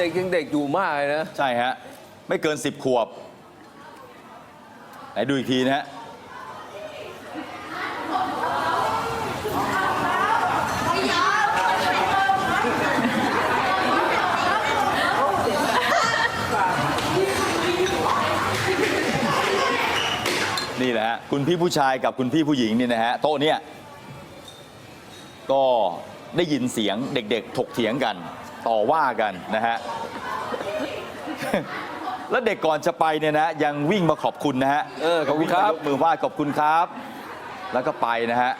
ด็กยังเด็กอยู่มากเลยนะ ใช่ฮะ ไม่เกิน 10 ขวบ ไหนดูอีกทีนะฮะ นี่แหละฮะ คุณพี่ผู้ชายกับคุณพี่ผู้หญิงเนี่ยนะฮะ โต๊ะเนี่ย ก็ ได้ยินเสียงเด็กๆ ถกเถียงกันต่อว่ากันนะฮะแล้วเด็กก่อนจะไปเนี่ยนะยังวิ่งมาขอบคุณนะฮะเออขอบคุณครับวิ่งมายกมือไหว้ขอบคุณครับ แล้วก็ไปนะฮะ